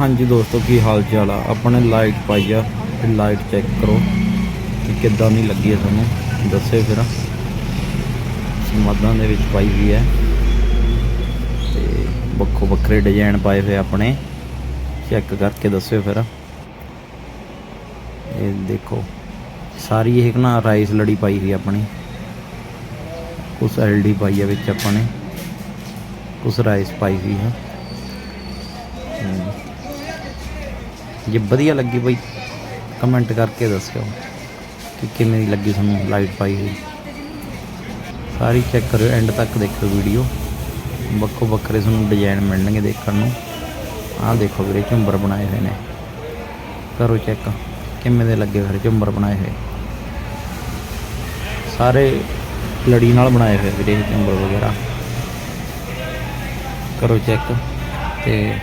ਹਾਂਜੀ ਦੋਸਤੋ, ਕੀ ਹਾਲ ਚਾਲ ਆ? ਆਪਣੇ ਲਾਈਟ ਪਾਈ ਆ, ਤੇ ਲਾਈਟ ਚੈੱਕ ਕਰੋ ਕਿ ਕਿੱਦਾਂ ਦੀ ਲੱਗੀ ਹੈ ਤੁਹਾਨੂੰ। ਦੱਸਿਓ ਫਿਰ। ਸਮਾਦਾਂ ਦੇ ਵਿੱਚ ਪਾਈ ਹੋਈ ਹੈ ਤੇ ਵੱਖੋ ਵੱਖਰੇ ਡਿਜ਼ਾਈਨ ਪਾਏ ਹੋਏ ਆਪਣੇ। ਚੈੱਕ ਕਰਕੇ ਦੱਸਿਓ ਫਿਰ। ਇਹ ਦੇਖੋ, ਸਾਰੀ ਇਹ ਨਾ ਰਾਈਸ ਲੜੀ ਪਾਈ ਹੋਈ ਆਪਣੀ। ਕੁਛ ਐਲਡੀ ਪਾਈ ਆ ਵਿੱਚ ਆਪਾਂ ਨੇ ਕੁਛ ਰਾਈਸ ਪਾਈ ਹੋਈ ਹੈ ਜੇ ਵਧੀਆ ਲੱਗੀ ਬਈ ਕਮੈਂਟ ਕਰਕੇ ਦੱਸਿਓ ਕਿ ਕਿਵੇਂ ਦੀ ਲੱਗੀ ਤੁਹਾਨੂੰ ਲਾਈਟ ਪਾਈ ਹੋਈ। ਸਾਰੀ ਚੈੱਕ ਕਰਿਓ ਐਂਡ ਤੱਕ ਦੇਖਿਓ ਵੀਡੀਓ ਵੱਖੋ ਵੱਖਰੇ ਤੁਹਾਨੂੰ ਡਿਜ਼ਾਈਨ ਮਿਲਣਗੇ ਦੇਖਣ ਨੂੰ। ਆਹ ਦੇਖੋ ਵੀਰੇ, ਝੁੰਬਰ ਬਣਾਏ ਹੋਏ ਨੇ। ਕਰੋ ਚੈੱਕ ਕਿਵੇਂ ਦੇ ਲੱਗੇ ਫਿਰ ਝੁੰਬਰ ਬਣਾਏ ਹੋਏ। ਸਾਰੇ ਲੜੀ ਨਾਲ ਬਣਾਏ ਹੋਏ ਵੀਰੇ ਝੁੰਬਰ ਵਗੈਰਾ। ਕਰੋ ਚੈੱਕ ਤੇ